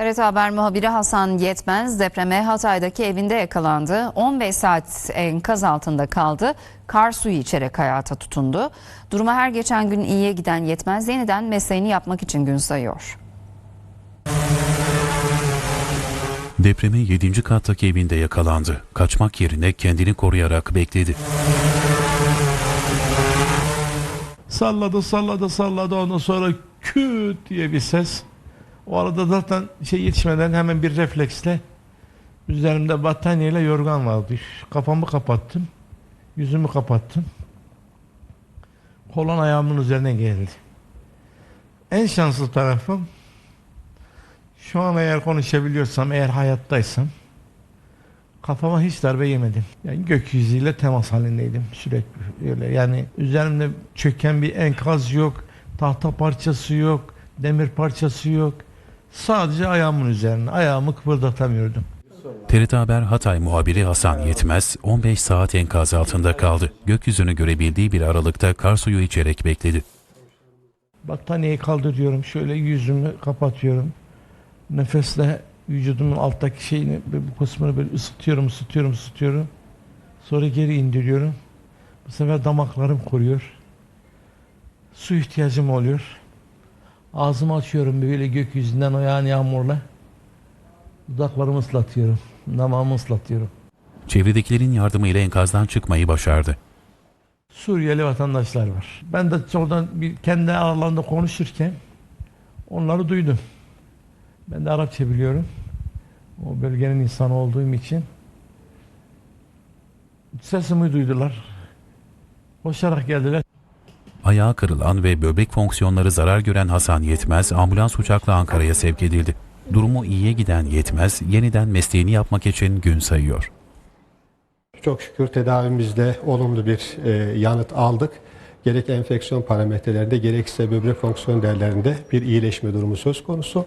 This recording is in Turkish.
TRT Haber muhabiri Hasan Yetmez depreme Hatay'daki evinde yakalandı. 15 saat enkaz altında kaldı. Kar suyu içerek hayata tutundu. Duruma her geçen gün iyiye giden Yetmez yeniden mesleğini yapmak için gün sayıyor. Depreme 7. kattaki evinde yakalandı. Kaçmak yerine kendini koruyarak bekledi. Salladı salladı salladı ondan sonra küt diye bir ses. O arada zaten şey yetişmeden hemen bir refleksle üzerimde battaniyeyle yorgan vardı. Kafamı kapattım. Yüzümü kapattım. Kolon ayağımın üzerine geldi. En şanslı tarafım şu an eğer konuşabiliyorsam, eğer hayattaysam kafama hiç darbe yemedim. Yani gökyüzüyle temas halindeydim sürekli öyle. Yani üzerimde çöken bir enkaz yok, tahta parçası yok, demir parçası yok. Sadece ayağımın üzerine, ayağımı kıpırdatamıyordum. TRT Haber Hatay muhabiri Hasan Yetmez 15 saat enkaz altında kaldı. Gökyüzünü görebildiği bir aralıkta kar suyu içerek bekledi. Battaniyeyi kaldırıyorum, şöyle yüzümü kapatıyorum. Nefesle vücudumun alttaki şeyini, bu kısmını böyle ısıtıyorum, ısıtıyorum, ısıtıyorum. Sonra geri indiriyorum. Bu sefer damaklarım kuruyor. Su ihtiyacım oluyor. Ağzımı açıyorum böyle gökyüzünden o yağan yağmurla. Dudaklarımı ıslatıyorum. Damağımı ıslatıyorum. Çevredekilerin yardımıyla enkazdan çıkmayı başardı. Suriyeli vatandaşlar var. Ben de oradan bir kendi aralarında konuşurken onları duydum. Ben de Arapça biliyorum. O bölgenin insanı olduğum için. Sesimi duydular. Koşarak geldiler. Ayağı kırılan ve böbrek fonksiyonları zarar gören Hasan Yetmez ambulans uçakla Ankara'ya sevk edildi. Durumu iyiye giden Yetmez yeniden mesleğini yapmak için gün sayıyor. Çok şükür tedavimizde olumlu bir e, yanıt aldık. Gerek enfeksiyon parametrelerinde gerekse böbrek fonksiyon değerlerinde bir iyileşme durumu söz konusu.